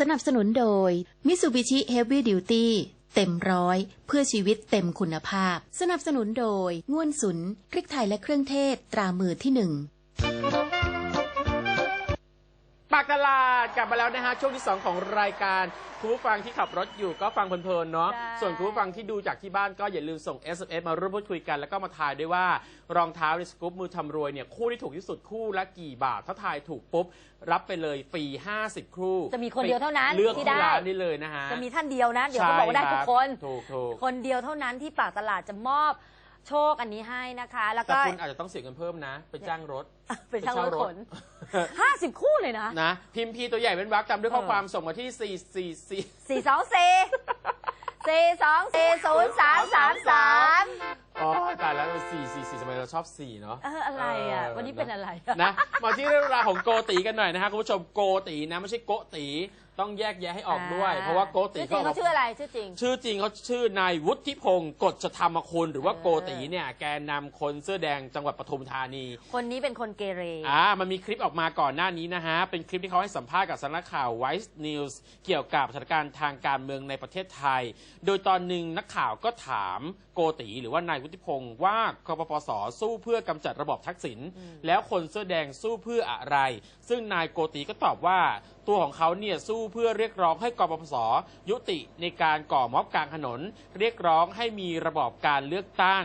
สนับสนุนโดย Mitsubishi Heavy Duty เต็มร้อย เพื่อชีวิตเต็มคุณภาพ สนับสนุนโดย ง่วนสุนพริกไทยและเครื่องเทศตรามือที่หนึ่งากตลาดกลับมาแล้วนะฮะช่วงที่ 2 ของรายการคุณผู้ฟังที่ขับรถอยู่ก็ฟังเพลินๆเนาะใช่ส่วนคุณผู้ฟังที่ดูจากที่บ้านก็อย่าลืมส่ง SMS มาร่วมพูดคุยกัน แล้วก็มาทายด้วยว่ารองเท้าในสกู๊ปมือทำรวยเนี่ยคู่ที่ถูกที่สุดคู่ละกี่บาทถ้าทายถูกปุ๊บ รับไปเลยฟรี50 คู่จะมีคนเดียวเท่านั้นเลือกที่ที่ได้ร้านได้เลยนะฮะจะมีท่านเดียวนะเดี๋ยวเขาบอกว่าได้ทุกคนใช่รับถูกถูกคนเดียวเท่านั้นที่ปากตลาดจะมอบ โชคอันนี้ให้นะคะ แล้วแต่ก็ คุณอาจจะต้องเสียเงินเพิ่มนะ ไปจ้างรถเป็นช่างรถไปเช่ารถขนห้าสิบคู่เลยนะ นะ พิมพ์พีตัวใหญ่เป็นวรรคตามด้วยข้อเออ ความส่งมาที่4 4 4 สี่สองสี่สี่สองสี่ศูนย์สามสามสามอ๋อตายแล้วสี่สี่สี่ทำไมเราชอบสี่เนาะเอออะไรอะ วันนี้เป็นอะไรอะ นะ มาที่เรื่องราวของโกตีกันหน่อยนะฮะคุณผู้ชมโกตีนะ ไม่ใช่โกตี ต้องแยกแยะให้ออกด้วย เพราะว่าโกตีชื่อจริงก็เขาชื่ออะไรชื่อจริง ชื่อจริงเขาชื่อนายวุฒิพงศ์กฎจธรรมคุณหรือว่าเออโกตีเนี่ยแกนำคนเสื้อแดงจังหวัดปทุมธานี คนนี้เป็นคนเกเร อ่า มันมีคลิปออกมาก่อนหน้านี้นะฮะ เป็นคลิปที่เขาให้สัมภาษณ์กับสำนักข่าว Vice News เกี่ยวกับสถานการณ์ทางการเมืองในประเทศไทย โดยตอนหนึ่งนักข่าวก็ถามโกติหรือว่านายวุฒิพงศ์ว่ากปปสสู้เพื่อกำจัดระบอบทักษิณแล้วคนเสื้อแดงสู้เพื่ออะไร ซึ่งนายโกติก็ตอบว่า ตัวของเขาเนี่ยสู้เพื่อเรียกร้องให้กปปสยุติในการก่อม็อบกลางถนน เรียกร้องให้มีระบอบการเลือกตั้ง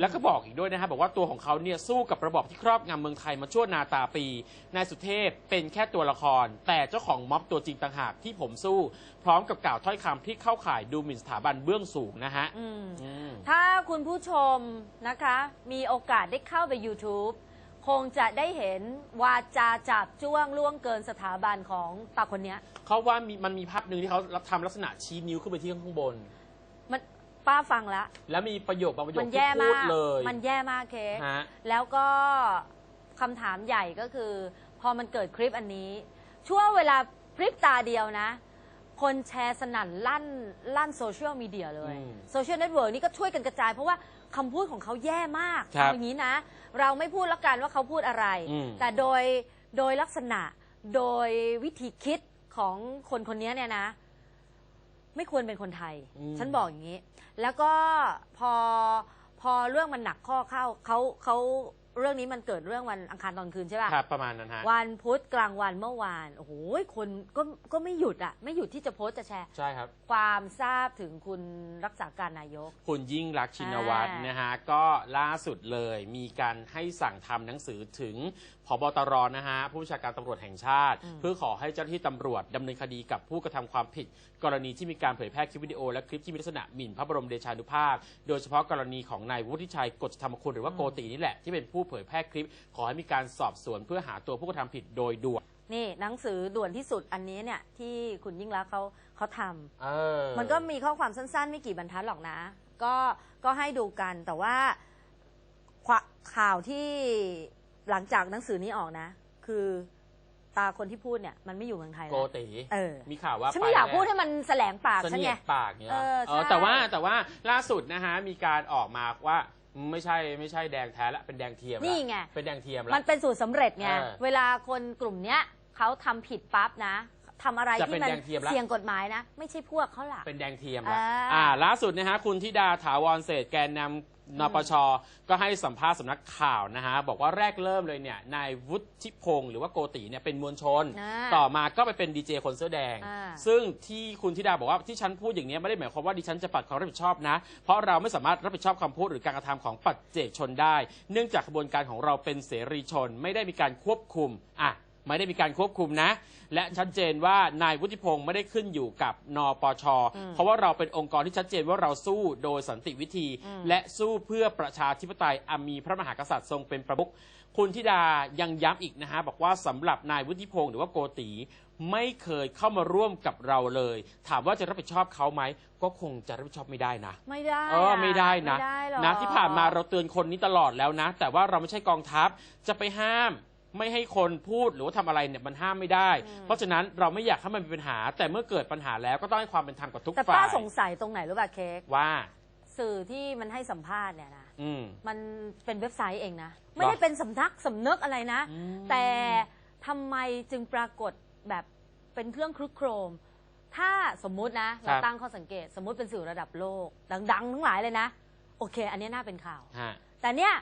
แล้วก็บอกอีกด้วยนะครับบอกว่าตัวของเขาเนี่ยสู้กับระบอบที่ครอบงำเมืองไทยมาชั่วนาตาปี นายสุเทพเป็นแค่ตัวละคร แต่เจ้าของม็อบตัวจริงต่างหากที่ผมสู้ พร้อมกับกล่าวถ้อยคำที่เข้าข่ายดูหมิ่นสถาบันเบื้องสูงนะฮะอืมอืมถ้าคุณผู้ชมนะคะ มีโอกาสได้เข้าไป YouTube คงจะได้เห็นวาจาจับจ้วงล่วงเกินสถาบันของตาคนเนี้ย เขาว่ามีมันมีภาพหนึ่งที่เขาทำลักษณะชี้นิ้วขึ้นไปที่ข้างบน มันป้าฟังแล้วแล้วมีประโยคบางประโยมัคนที่แย่พูมาดก เลย มันแย่มากเค้กฮะ แล้วก็คำถามใหญ่ก็คือ พอมันเกิดคลิปอันนี้ ช่วงเวลาพริบตาเดียวนะ คนแชร์สนั่นลั่นลั่นโซเชียลมีเดียเลยอืม โซเชียลเน็ตเวิร์กนี่ก็ช่วยกันกระจายเพราะว่า คำพูดของเขาแย่มากครับเอาอย่างนี้นะ เราไม่พูดแล้วกันว่าเขาพูดอะไร อืม แต่โดยโดยลักษณะโดยวิธีคิดของคนคนนี้เนี่ยนะ ไม่ควรเป็นคนไทย อืม ฉันบอกอย่างนี้ แล้วก็พอพอเรื่องมันหนักข้อเข้าเขาเขา เรื่องนี้มันเกิดเรื่องวันอังคารตอนคืนใช่ป่ะครับประมาณนั้นฮะวันพุธกลางวันเมื่อวานโอ้โหคนก็ก็ไม่หยุดอะ ไม่หยุดที่จะโพสต์จะแชร์ ใช่ครับ ความทราบถึงคุณรักษาการนายก คุณยิ่งรักษณ์ชินวัตรอ่านนะฮะก็ล่าสุดเลยมีการให้สั่งทำหนังสือถึงพบตรนะฮะผู้บัญชาการตำรวจแห่งชาติ เพื่อขอให้เจ้าหน้าที่ตำรวจดำเนินคดีกับผู้กระทำความผิด กรณีที่มีการเผยแพร่คลิปวิดีโอ และคลิปที่มีลักษณะหมิ่นพระบรมเดชานุภาพ โดยเฉพาะกรณีของนายวุฒิชัยกฎธรรมคุณหรือว่าโกตินี่แหละที่เป็นผู้เผยแพร่คลิป ขอให้มีการสอบสวนเพื่อหาตัวผู้กระทำผิดโดยด่วน นี่หนังสือด่วนที่สุดอันนี้เนี่ยที่คุณยิ่งรักษณ์เขาเขาทำ เออ มันก็มีข้อความสั้นๆ ไม่กี่บรรทัดหรอกนะ ก็ก็ให้ดูกันแต่ว่าควะข่าวที่หลังจากหนังสือนี้ออกนะ คือตาคนที่พูดเนี่ย มันไม่อยู่เมืองไทยโกแล้ว ติเออ มีข่าวว่าฉันไม่อยากปแล้วพูดให้มันแสลงปากเสฉันนีไง ยดปากเนี่ยเออเออใช่ แต่ว่าแต่ว่าล่าสุดนะฮะมีการออกมาว่า ไม่ใช่ไม่ใช่แดงแท้ละเป็นแดงเทียมละนี่ไง เป็นแดงเทียมมันละเป็นสูตรสำเร็จไง เออเวลาคนกลุ่มเนี้ยเขาทำผิดปั๊บนะทำอะไรจะที่เป็นมันแดงเทียมละ เสี่ยงกฎหมายนะ ไม่ใช่พวกเขาล่ะเป็นแดงเทียมละอ่า อ่าล่าสุดนะฮะคุณธิดาถาวรเศรษฐ์แกนนำ นปชก็ให้สัมภาษณ์สำนักข่าวนะฮะบอกว่าแรกเริ่มเลยเนี่ยนายวุฒิพงศ์หรือว่าโกติเนี่ยเป็นมวลชน อ่าต่อมาก็ไปเป็นดีเจคนเสื้อแดง อ่า ซึ่งที่คุณธิดาบอกว่าที่ฉันพูดอย่างนี้ยไม่ได้หมายความว่าดิฉันจะปัดความรับผิดชอบนะ เพราะเราไม่สามารถรับผิดชอบคำพูดหรือการกระทำของปัจเจกชนได้ เนื่องจากกระบวนการของเราเป็นเสรีชนไม่ได้มีการควบคุมอะ ไม่ได้มีการควบคุมนะ และชัดเจนว่านายวุฒิพงศ์ไม่ได้ขึ้นอยู่กับนปช เพราะว่าเราเป็นองค์กรที่ชัดเจนว่าเราสู้โดยสันติวิธี และสู้เพื่อประชาธิปไตยอันมีพระมหากษัตริย์ทรงเป็นประมุขคุณธิดายังย้ำอีกนะฮะบอกว่าสำหรับนายวุฒิพงศ์หรือว่าโกตีไม่เคยเข้ามาร่วมกับเราเลย ถามว่าจะรับผิดชอบเขาไหม ก็คงจะรับผิดชอบไม่ได้นะ ไม่ได้เออไม่ได้นะไม่ได้หรอกนะที่ผ่านมาเราเตือนคนนี้ตลอดแล้วนะ แต่ว่าเราไม่ใช่กองทัพจะไปห้าม ไม่ให้คนพูดหรือว่าทำอะไรเนี่ยมันห้ามไม่ได้ เพราะฉะนั้นเราไม่อยากให้มันมีปัญหา แต่เมื่อเกิดปัญหาแล้วก็ต้องให้ความเป็นธรรมกับทุกแต่ฝ่าป้ายสงสัยตรงไหนรู้ป่ะเค้กว่า สื่อที่มันให้สัมภาษณ์เนี่ยนะอืม มันเป็นเว็บไซต์เองนะ ไม่ได้เป็นสำนักสำนึกอะไรนะ อืม แต่ทำไมจึงปรากฏแบบเป็นเครื่องครึกโครม ถ้าสมมุตินะครัเราบตั้งข้อสังเกต สมมุติเป็นสื่อระดับโลก ดัง ๆ ทั้งหลายเลยนะ โอเค อันนี้น่าเป็นข่าว ฮะ แต่เนี่ย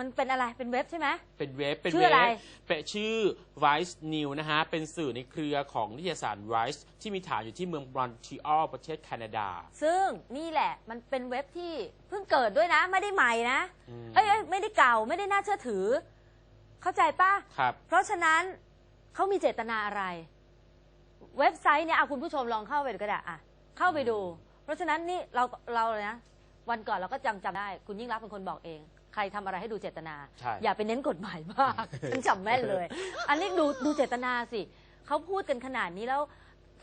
มันเป็นอะไรเป็นเว็บใช่ไหม เป็นเว็บเป็นชื่อเว็อะไรบเป็นชื่อ Vice News นะฮะ เป็นสื่อในเครือของนิตยสาร Vice ที่มีฐานอยู่ที่เมืองมอนทรีออลประเทศแคนาดา ซึ่งนี่แหละมันเป็นเว็บที่เพิ่งเกิดด้วยนะ ไม่ได้ใหม่นะอืม เอ้ยเอ้ยไม่ได้เก่าไม่ได้น่าเชื่อถือ เข้าใจป่ะ ครับ เพราะฉะนั้นเขามีเจตนาอะไร เว็บไซต์เนี่ยเอาคุณผู้ชมลองเข้าไปดูก็ได้อะเข้าไปดู เพราะฉะนั้นนี่เราเราเลยนะ วันก่อนเราก็จำจำได้ คุณยิ่งรักษณ์เป็นคนบอกเอง ใครทำอะไรให้ดูเจตนา ใช่ อย่าไปเน้นกฎหมายมาก ฉันจำแม่นเลย อันนี้ดูดูเจตนาสิเขาพูดกันขนาดนี้แล้ว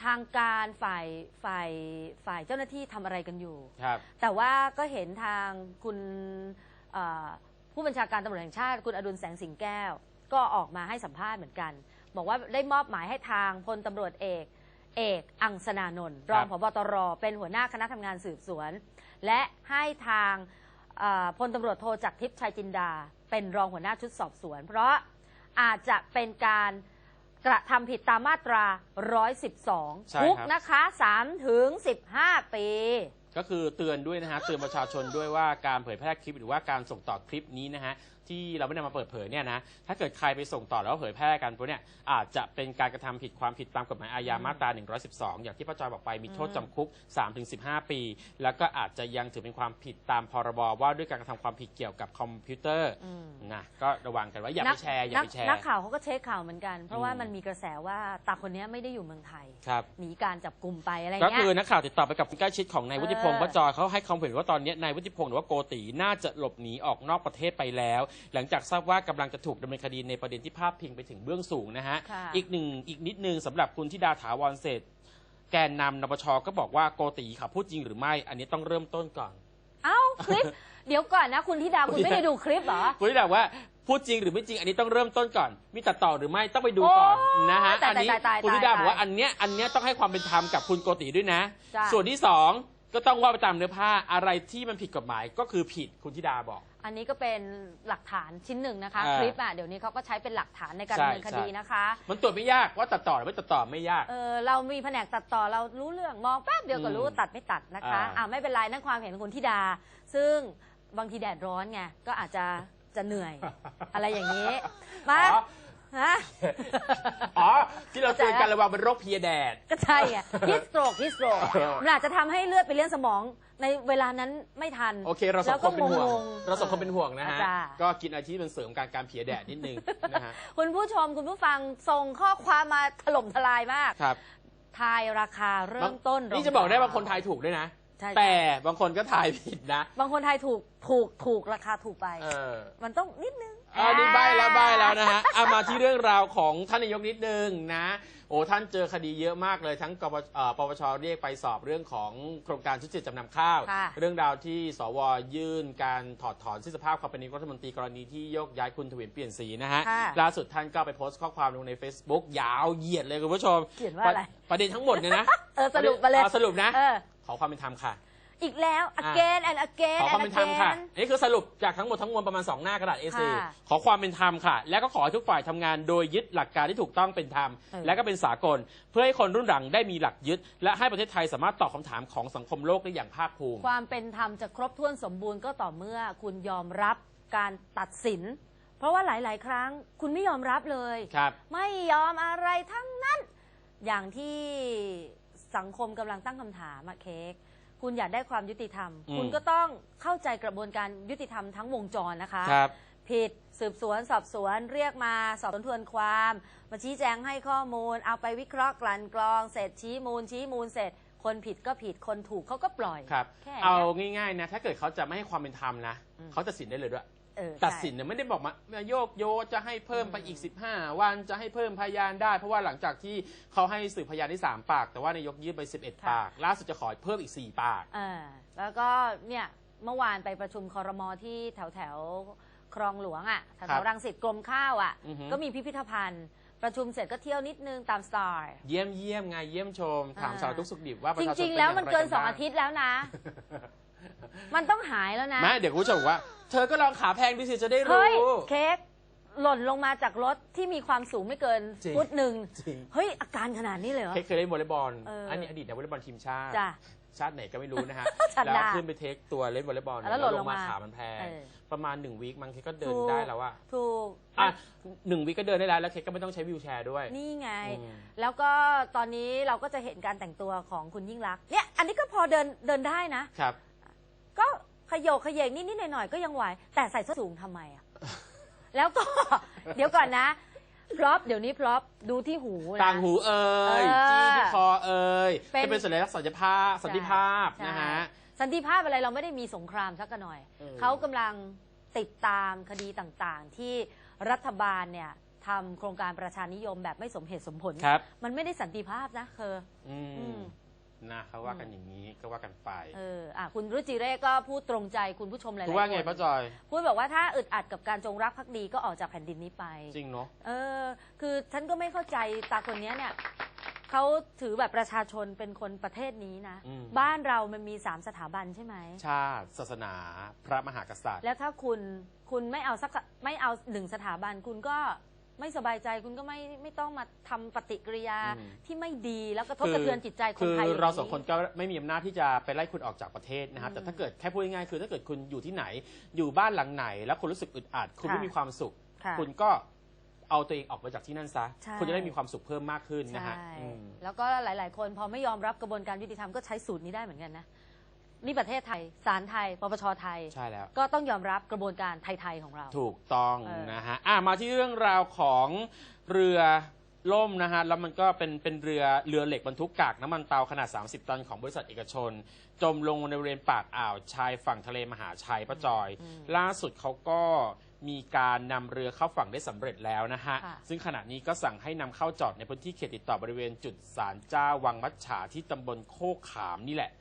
ทางการฝ่ายฝ่ายฝ่ายเจ้าหน้าที่ทำอะไรกันอยู่ ครับ แต่ว่าก็เห็นทางคุณเอ่อผู้บัญชาการตำรวจแห่งชาติ คุณอดุลแสงสิงแก้ว ก็ออกมาให้สัมภาษณ์เหมือนกัน บอกว่าได้มอบหมายให้ทางพลตำรวจเอก เอกอังสนานนท์รองคผรับบตร เป็นหัวหน้าคณะทำงานสืบสวน และให้ทางเอ่อพลตำรวจโทจักรทิพย์ชัยจินดา เป็นรองหัวหน้าชุดสอบสวน เพราะอาจจะเป็นการกระทำผิดตามมาตรา 112 ใช่ครับคุกนะคะ 3 ถึง 15 ปี ก็คือเตือนด้วยนะฮะเตือนประชาชนด้วยว่าการเผยแพร่คลิปหรือว่าการส่งต่อคลิปนี้นะฮะที่เราไม่ได้มาเปิดเผยเนี่ยนะถ้าเกิดใครไปส่งต่อแล้วเผยแพร่กันพวกเนี่ยอาจจะเป็นการกระทำผิดความผิดตามกฎหมายอาญามาตรา 112 อย่างที่ป้าจอยบอกไปมีโทษจำคุก 3-15 ปี แล้วก็อาจจะยังถือเป็นความผิดตามพรบว่าด้วยการกระทำความผิดเกี่ยวกับคอมพิวเตอร์อืมนะก็ระวังกันไว้อย่าไปแชร์อย่าไปแชร์นักข่าวเขาก็เช็คข่าวเหมือนกัน เพราะว่าอืมมันมีกระแสว่าตาคนนี้ไม่ได้อยู่เมืองไทยครับหนีการจับกลุ่มไปอะไรก็เงี้คือยนักข่าวติดต่อไปกับคนใกล้ชิดของนายวุฒิพงศ์เออว่าจอยเขาให้ความเห็นว่าตอนนี้นายวุฒิพงศ์หรือว่าโกติน่าจะหลบหนีออกนอกประเทศไปแล้ว หลังจากทราบว่ากำลังจะถูกดำเนินคดีในประเด็นที่พาดพิงไปถึงเบื้องสูงนะฮะค่ะอีกหนึ่งอีกนิดนึงสำหรับคุณธิดาถาวรเศรษฐ์แกนนำนปชก็บอกว่าโกติขับพูดจริงหรือไม่ อันนี้ต้องเริ่มต้นก่อน เอ้าคลิป เดี๋ยวก่อนนะคุณธิดาคุคุณณธิดาไม่ได้ดูคลิปเหรอ คุณธิดาว่าพูดจริงหรือไม่จริง อันนี้ต้องเริ่มต้นก่อน มีตัดต่อหรือไม่ต้องไปดูก่อนโอ้นะฮะตายอันนี้ตายตายคุณธิดาตายบอกว่าอันเนี้ยอันเนี้ยต้องให้ความเป็นธรรมกับคุณโกติด้วยนะจ้ะส่วนที่สอง ก็ต้องว่าไปตามเนื้อผ้าอะไรที่มันผิดกฎหมายก็คือผิดคุณธิดาบอก อันนี้ก็เป็นหลักฐานชิ้นหนึ่งนะคะอ่า คลิปอะเดี๋ยวนี้เขาก็ใช้เป็นหลักฐานในการใช่ดำเนินคดีใช่นะคะ มันตรวจไม่ยากว่าตัดต่อหรือไม่ตัดต่อไม่ยาก เออเรามีแผนกตัดต่อเรารู้เรื่องมองแป๊บเดียวก็รู้อืมตัดไม่ตัดนะคะอ่า อ่าไม่เป็นไรนั่นความเห็นของคุณธิดา ซึ่งบางทีแดดร้อนไงก็อาจจะจะเหนื่อย อะไรอย่างนี้มา อ๋อ ฮะ อ๋อ ที่เราเตือนกันระวังเป็นโรคเพลียแดด ก็ใช่ไงฮิสโตรกฮิสโตรกเออมันอาจจะทำให้เลือดไปเลี้ยงสมองในเวลานั้นไม่ทันโอเค เราสองคนเป็นห่วง เราสองคนเป็นห่วงนะฮะจ้ก็กินอะไรที่มันเสริมการการเพลียแดดนิดนึงนะฮะ คุณผู้ชมคุณผู้ฟังส่งข้อความมาถล่มทลายมากครับ ทายราคาเริ่มต้นรองนี่จะบอกได้เท้บางคนทายถูกด้วยนะใช่แต่บางคนก็ทายผิดนะ บางคนทายถูกถูกถูกราคาถูกไปเออมันต้องนิดนึง อันนี้ใบแล้วใบแล้วนะฮะเอามาที่เรื่องราวของท่านนายกนิดนึงนะ โอ้ท่านเจอคดีเยอะมากเลยทั้งกปเอ่อปปชเรียกไปสอบเรื่องของโครงการทุจริตจำนำข้าว ค่ะ เรื่องราวที่สวยื่นการถอดถอนสิ้นสภาพความเป็นนายกรัฐมนตรีกรณีที่โยกย้ายคุณทวินเปลี่ยนสีนะฮะค่ะล่าสุดท่านก็ไปโพสต์ข้อความลงใน Facebook ยาวเหยียดเลยคุณผู้ชมเขียนว่าอะไร ประประเด็นทั้งหมดเนี่ยนะเออสรุปมาเลยอสรุปนะ เออ ขอความเป็นธรรมค่ะ อีกแล้ว again and again ขอความ and เป็นธรรมค่ะ again อันนี้คือสรุปจากทั้งหมดทั้งมวลประมาณ 2 หน้ากระดาษ A4 ค่ะขอความเป็นธรรมค่ะ และก็ขอให้ทุกฝ่ายทำงานโดยยึดหลักการที่ถูกต้องเป็นธรรม เออ และก็เป็นสากล เพื่อให้คนรุ่นหลังได้มีหลักยึด และให้ประเทศไทยสามารถตอบคำถามของสังคมโลกได้อย่างภาคภูมิ ความเป็นธรรมจะครบถ้วนสมบูรณ์ก็ต่อเมื่อคุณยอมรับการตัดสิน เพราะว่าหลาย ๆ ครั้งคุณไม่ยอมรับเลย ครับ ไม่ยอมอะไรทั้งนั้น อย่างที่สังคมกำลังตั้งคำถามอะเค้ก คุณอยากได้ความยุติธรรม อืม คุณก็ต้องเข้าใจกระบวนการยุติธรรมทั้งวงจรนะคะ ครับ ผิดสืบสวนสอบสวนเรียกมาสอบสวนทวนความ มาชี้แจงให้ข้อมูล เอาไปวิเคราะห์กลั่นกรองเสร็จชี้มูลชี้มูลเสร็จ คนผิดก็ผิดคนถูกเขาก็ปล่อยครับ แค่เอานี้ง่ายๆนะ ถ้าเกิดเขาจะไม่ให้ความเป็นธรรมนะ อืม เขาตัดสินได้เลยด้วย เออตัดใช่สินเนี่ยไม่ได้บอกมาโยกโยจะให้เพิ่มไปอีก 15 วันจะให้เพิ่มพยานได้ เพราะว่าหลังจากที่เขาให้สืบพยานที่ 3 ปาก แต่ว่านายกยื่นไป11 ปาก ล่าสุดจะขอเพิ่มอีก 4 ปากอ่าแล้วก็เนี่ยเมื่อวานไปประชุมคอรมอที่แถวแถวๆคลองหลวงอะ่ะแถวครัแถบวรังสิตกรมข้าวอะ่ะ อือฮึ ก็มีพิพิธภัณฑ์ ประชุมเสร็จก็เที่ยวนิดนึงตามสไตล์ เยี่ยมเยี่ยมไงเยี่ยมชม ถามอ่า สารทุกข์สุขดิบว่าประจชาชนริงๆป็แล้วย่ามันไรเกินสองบ้อาทิตย์แล้วนะ มันต้องหายแล้วนะไม่เดี๋ยวคุณผู้ชมบอกว่า เธอก็ลองขาแพงดูสิจะได้เฮ้ยรู้เค้กหล่นลงมาจากรถที่มีความสูงไม่เกินจริงฟุตหนึ่งจริง เฮ้ย อาการขนาดนี้เลยเหรอ เค้กเคยเล่นวอลเลย์บอล เอออั อันนี้อดีตนักวอลเลย์บอลทีมชาติ จ้ะ ชาติไหนก็ไม่รู้นะฮะ ชาติแล้วหน้าขึ้นไปเทคตัวเล่นวอลเลย์บอลแล้วหล่นลงมาขามันแพง เออ ประมาณหนึ่งวีคมันเค้กก็เดินถูกได้แล้วอะถูก อะหนึ่งวีคก็เดินได้แล้วแล้วเค้กก็ไม่ต้องใช้วิวแชร์ด้วย นี่ไง อืม แล้วก็ตอนนี้เราก็จะเห็นการแต่งตัวของคุณยิ่งรักษณ์เนี่ย อันนี้ก็พอเดินเดินได้นะ ครับ ก็ ขยโยกขยเยกนิดๆหน่อยๆก็ยังไหว แต่ใส่ส้นสูงทำไมอะแล้วก็ เดี๋ยวก่อนนะ พร็อพเดี๋ยวนี้พร็อพดูที่หูนะ ต่างหูเอ่ยเออจี้ที่คอเอ่ยเป็น จะเป็นสัญลักษณ์สัญญภาพสันติภาพใช่นะฮะ สันติภาพอะไรเราไม่ได้มีสงครามสักหน่อย เออ เขากำลังติดตามคดีต่างๆ ที่รัฐบาลเนี่ยทำโครงการประชานิยมแบบไม่สมเหตุสมผล ครับ มันไม่ได้สันติภาพนะเคออือืมม นะเขาว่ากันอย่างนี้ก็ว่ากันไปเอออะคุณรุจิเร่ก็พูดตรงใจคุณผู้ชมหลายๆคุคณว่าไงนป้าจอย พูดบอกว่าถ้าอึดอัดกับการจงรักภักดีก็ออกจากแผ่นดินนี้ไป จริงเนาะ เออ คือฉันก็ไม่เข้าใจตาคนเนี้ยเนี่ยเขาถือแบบประชาชนเป็นคนประเทศนี้นะ อืม บ้านเรามันมีสามสถาบันใช่ไหม ชาติ ศาสนา พระมหากษัตริย์ แล้วถ้าคุณคุณไม่เอาสักไม่เอาหนึ่งสถาบันคุณก็ ไม่สบายใจคุณก็ไม่ไม่ต้องมาทำปฏิกิริยาอืม ที่ไม่ดีแล้วก็ทบกระเทือนจิตใจคนคือไทยเราสองคนก็ไม่มีอำนาจที่จะไปไล่คุณออกจากประเทศนะครับ อืมแต่ถ้าเกิดแค่พูดง่ายๆคือถ้าเกิดคุณอยู่ที่ไหน อยู่บ้านหลังไหน แล้วคุณรู้สึกอึดอัดคุณค่ะ ไม่มีความสุข ค่ะ คุณก็เอาตัวเองออกมาจากที่นั่นซะ ใช่ คุณจะได้มีความสุขเพิ่มมากขึ้นนะฮะใช่อืม แล้วก็หลาย ๆ คนพอไม่ยอมรับกระบวนการยุติธรรมก็ใช้สูตรนี้ได้เหมือนกันนะ นี่ประเทศไทยศาลไทยปปชไทย ใช่แล้ว ก็ต้องยอมรับกระบวนการไทย ๆ ของเรา ถูกต้องเออ นะฮะอะมาที่เรื่องราวของเรือล่มนะฮะ แล้วมันก็เป็นเป็นเรือเรือเหล็กบรรทุกกากน้ำมันเตาขนาด 30 ตันของบริษัทเอกชน จมลงในบริเวณปากอ่าวชายฝั่งทะเลมหาชัยป้าจอย ล่าสุดเขาก็มีการนำเรือเข้าฝั่งได้สำเร็จแล้วนะฮะ ค่ะ ซึ่งขณะนี้ก็สั่งให้นำเข้าจอดในพื้นที่เขตติดต่อบริเวณจุดศาลเจ้าวังมัจฉาที่ตำบลโคกขามนี่แหละ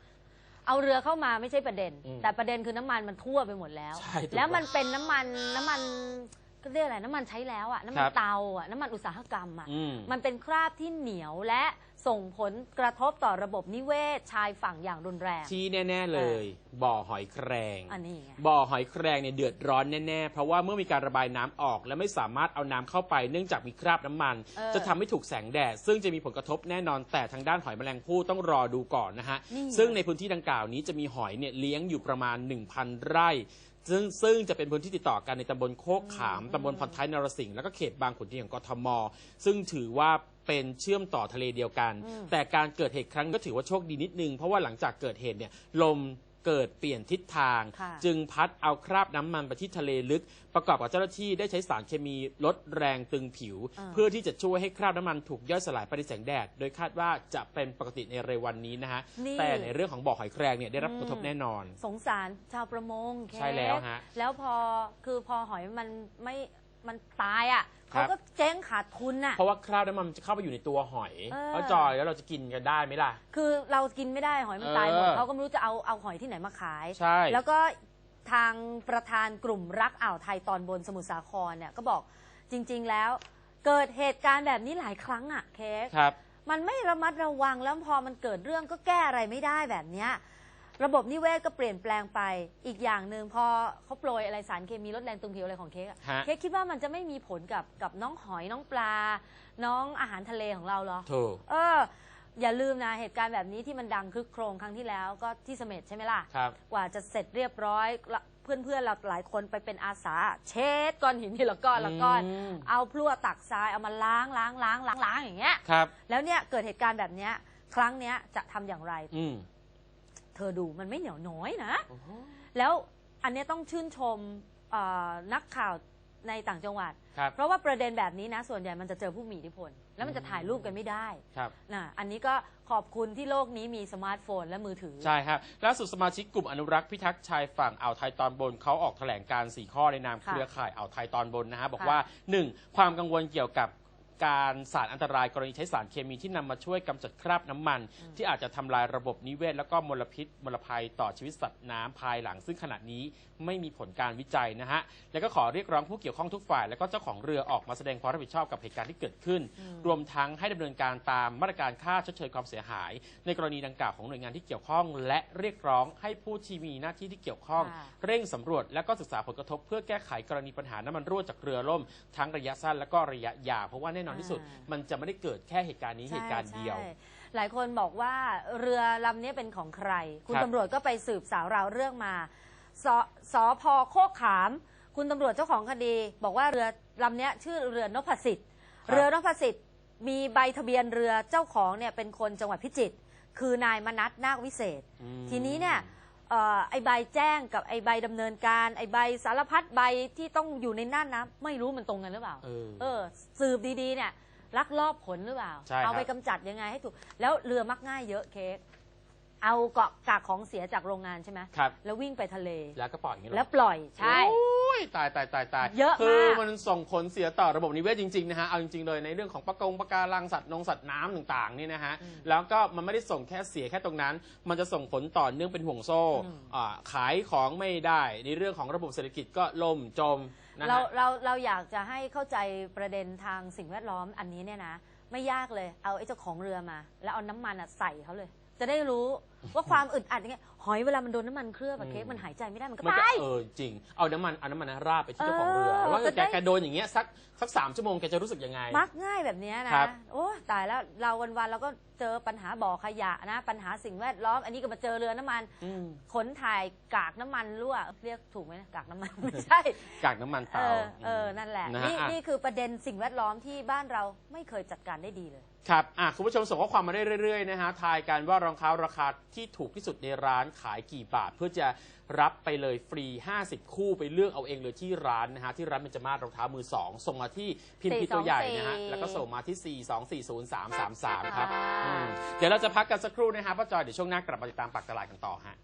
เอาเรือเข้ามาไม่ใช่ประเด็น อืมแต่ประเด็นคือน้ำมันมันทั่วไปหมดแล้ว ใช่ถูกแล้วมันเป็นน้ำมันน้ำมันก็เรียกอะไรน้ำมันใช้แล้วอะน้ำมัคนรับ เตาอะน้ำมันอุตสาหกรรมอะ อืม มันเป็นคราบที่เหนียวและ ส่งผลกระทบต่อระบบนิเวศชายฝั่งอย่างรุนแรงที่แน่ ๆ เลย บ่อหอยแครง อันนี้ไง บ่อหอยแครงเนี่ยเดือดร้อนแน่ๆ เพราะว่าเมื่อมีการระบายน้ำออกและไม่สามารถเอาน้ำเข้าไปเนื่องจากมีคราบน้ำมัน เออจะทำให้ถูกแสงแดด ซึ่งจะมีผลกระทบแน่นอนแต่ทางด้านหอยแมลงภู่ต้องรอดูก่อนนะฮะ นี่ซึ่งในพื้นที่ดังกล่าวนี้จะมีหอยเนี่ยเลี้ยงอยู่ประมาณ 1,000 ไร่ ซึ่งซึ่งจะเป็นพื้นที่ติดต่อกันในตำบลโคกขามตำบลพันท้ายนรสิงห์แล้วก็เขตบางขุนเทียนของกทม ซึ่งถือว่า เป็นเชื่อมต่อทะเลเดียวกัน อืม แต่การเกิดเหตุครั้งก็ถือว่าโชคดีนิดนึง เพราะว่าหลังจากเกิดเหตุเนี่ยลมเกิดเปลี่ยนทิศทาง ค่ะ จึงพัดเอาคราบน้ำมันไปที่ทะเลลึก ประกอบกับเจ้าหน้าที่ได้ใช้สารเคมีลดแรงตึงผิว อ่า เพื่อที่จะช่วยให้คราบน้ำมันถูกย่อยสลายไปในแสงแดด โดยคาดว่าจะเป็นปกติในเร็ววันนี้นะฮะนี่ แต่ในเรื่องของบ่อหอยแครงเนี่ยได้รับกระทบแน่นอน สงสารชาวประมงเคสใช่แล้วฮะ แล้วพอคือพอหอยมันไม่ มันตายอะครัเขาบก็เจ๊งขาดทุนอะ เพราะว่าคราบน้ำมันจะเข้าไปอยู่ในตัวหอยเออ แล้วจอยแล้วเราจะกินกันได้ไหมล่ะ คือเรากินไม่ได้หอยมันตายหมดเออ เขาก็ไม่รู้จะเอาเอาหอยที่ไหนมาขาย ใช่แล้วก็ทางประธานกลุ่มรักอ่าวไทยตอนบนสมุทรสาครเนี่ยก็บอกจริง ๆ แล้วเกิดเหตุการณ์แบบนี้หลายครั้งอะเค้กครับ มันไม่ระมัดระวังแล้วพอมันเกิดเรื่องก็แก้อะไรไม่ได้แบบเนี้ย ระบบนิเวศก็เปลี่ยนแปลงไป อีกอย่างหนึ่งพอเขาโปรยอะไรสารเคมีลดแรงตึงผิวอะไรของเค้กอะฮะ เค้กคิดว่ามันจะไม่มีผลกับกับน้องหอยน้องปลา น้องอาหารทะเลของเราเหรอ ถูก เออ อย่าลืมนะเหตุการณ์แบบนี้ที่มันดังคึกโครมครั้งที่แล้วก็ที่เสม็ดใช่ไหมล่ะ ครับ กว่าจะเสร็จเรียบร้อยละเพื่อนๆเราหลายคนไปเป็นอาสา เช็ดก้อนหินทีละก้อนละก้อน อืม เอาพลั่วตักทรายเอามาล้างล้างล้างล้างล้างอย่างเงี้ย ครับ แล้วเนี่ยเกิดเหตุการณ์แบบเนี้ยครั้งเนี้ยจะทำอย่างไร อืม เธอดูมันไม่เหนียวน้อยนะแล้วอันเนี้ยต้องชื่นชมเอ่อนักข่าวในต่างจังหวัด ครับ เพราะว่าประเด็นแบบนี้นะ ส่วนใหญ่มันจะเจอผู้มีอิทธิพล แล้วมันจะถ่ายรูปกันไม่ได้ครับ นะอันนี้ก็ขอบคุณที่โลกนี้มีสมาร์ทโฟนและมือถือ ใช่ครับล่าสุดสมาชิกกลุ่มอนุรักษ์พิทักษ์ชายฝั่งอ่าวไทยตอนบนเขาออกแถลงการ 4 ข้อในนามค่ะเครือข่ายอ่าวไทยตอนบนนะฮะบอกค่ะว่า 1. ความกังวลเกี่ยวกับ การสารอันตรายกรณีใช้สารเคมีที่นำมาช่วยกำจัดคราบน้ำมัน ที่อาจจะทำลายระบบนิเวศ แล้วก็มลพิษมลภัยต่อชีวิตสัตว์น้ำภายหลัง ซึ่งขณะนี้ไม่มีผลการวิจัยนะฮะ แล้วก็ขอเรียกร้องผู้เกี่ยวข้องทุกฝ่าย แล้วก็เจ้าของเรือออกมาแสดงความรับผิดชอบกับเหตุการณ์ที่เกิดขึ้น รวมทั้งให้ดำเนินการตามมาตรการค่าชดเชยความเสียหาย ในกรณีดังกล่าวของหน่วยงานที่เกี่ยวข้อง และเรียกร้องให้ผู้ที่มีหน้าที่ที่เกี่ยวข้อง ค่ะ เร่งสำรวจและก็ศึกษาผลกระทบ เพื่อแก้ไขกรณีปัญหาน้ำมันรั่วจากเรือล่ม ทั้งระยะสั้นและก็ระยะยาวเพราะว่าแน่นอนที่สุด มันจะไม่ได้เกิดแค่เหตุการณ์นี้เหตุการณ์เดียวใช่หลายคนบอกว่าเรือลำนี้เป็นของใคร คุณครับตำรวจก็ไปสืบสาวราวเรื่องมาสสพโคกขาม คุณตำรวจเจ้าของคดี บอกว่าเรือลำนี้ชื่อเรือนพสิทธิ์เรือนพสิทธิ์มีใบทะเบียนเรือเจ้าของเนี่ยเป็นคนจังหวัดพิจิตรคือนายมนัทนาควิเศษอืมทีนี้เนี่ยเอ่อ ไอใบแจ้งกับไอใบดำเนินการไอใบสารพัดใบที่ต้องอยู่ในนั่นนะไม่รู้มันตรงกันหรือเปล่า เออเออสืบดีๆเนี่ยลักลอบขนหรือเปล่าใช่ครับเอาไปกำจัดยังไงให้ถูก แล้วเรือมักง่ายเยอะเค้ก เอาเกาะกากของเสียจากโรงงานใช่ไหมครับ แล้ววิ่งไปทะเล แล้วก็ปล่อยอย่างนี้เหรอแล้วปล่อยใช่ โอ้ยตายตายตายตายเยอะมาก คือมันส่งผลเสียต่อระบบนิเวศจริงๆนะฮะเอาจริงๆเลยในเรื่องของปะกงปะการังสัตว์นงสัตว์น้ำต่างๆนี่นะฮะแล้วก็มันไม่ได้ส่งแค่เสียแค่ตรงนั้น มันจะส่งผลต่อเนื่องเป็นห่วงโซ่อ่าขายของไม่ได้ ในเรื่องของระบบเศรษฐกิจก็ล่มจมนะเราฮะ เราเราอยากจะให้เข้าใจประเด็นทางสิ่งแวดล้อมอันนี้เนี่ยนะ ไม่ยากเลยเอาไอ้เจ้าของเรือมา แล้วเอาน้ำมันอะใส่เขาเลย จะได้รู้ว่าความอึดอัดยังไงหอยเวลามันโดนน้ำมันเคลือบอะเค้กมันหายใจไม่ได้มันก็มันก็ตาย เออจริง เอาน้ำมันเอาน้ำมันนะราดไปที่เจ้าของเรือเออแล้วว่าจะแกได้ แกโดนอย่างเงี้ยสักสักสามชั่วโมงแกจะรู้สึกยังไง มักง่ายแบบเนี้ยนะครับ โอ้ตายแล้วเราวันๆเราก็เจอปัญหาบ่อขยะนะ ปัญหาสิ่งแวดล้อม อันนี้ก็มาเจอเรือน้ำมัน อืมขนถ่ายกากน้ำมันรั่วเรียกถูกไหมนะกากน้ำมัน ไม่ใช่ กากน้ำมันเอเตา อเออนั่นแหละ นะฮะนี่อะ นี่คือประเด็นสิ่งแวดล้อมที่บ้านเราไม่เคยจัดการได้ดีเลย ครับอะคุณผู้ชมส่งข้อความมาได้เรื่อยๆนะฮะ ทายกันว่ารองเท้าราคาที่ถูกที่สุดในร้านขายกี่บาท เพื่อจะรับไปเลยฟรี 50 คู่ไปเลือกเอาเองเลยที่ร้านนะฮะที่ร้านเบญจมาศรองเท้ามือ 2 ส่งมาที่พิมพ์ที่ตัวใหญ่นะฮะ424แล้วก็ส่งมาที่ 4240333 ครับอืมเดี๋ยวเราจะพักกันสักครู่นะฮะป้าจอยเดี๋ยวช่วงหน้ากลับมาติดตามปักตลาดกันต่อฮะ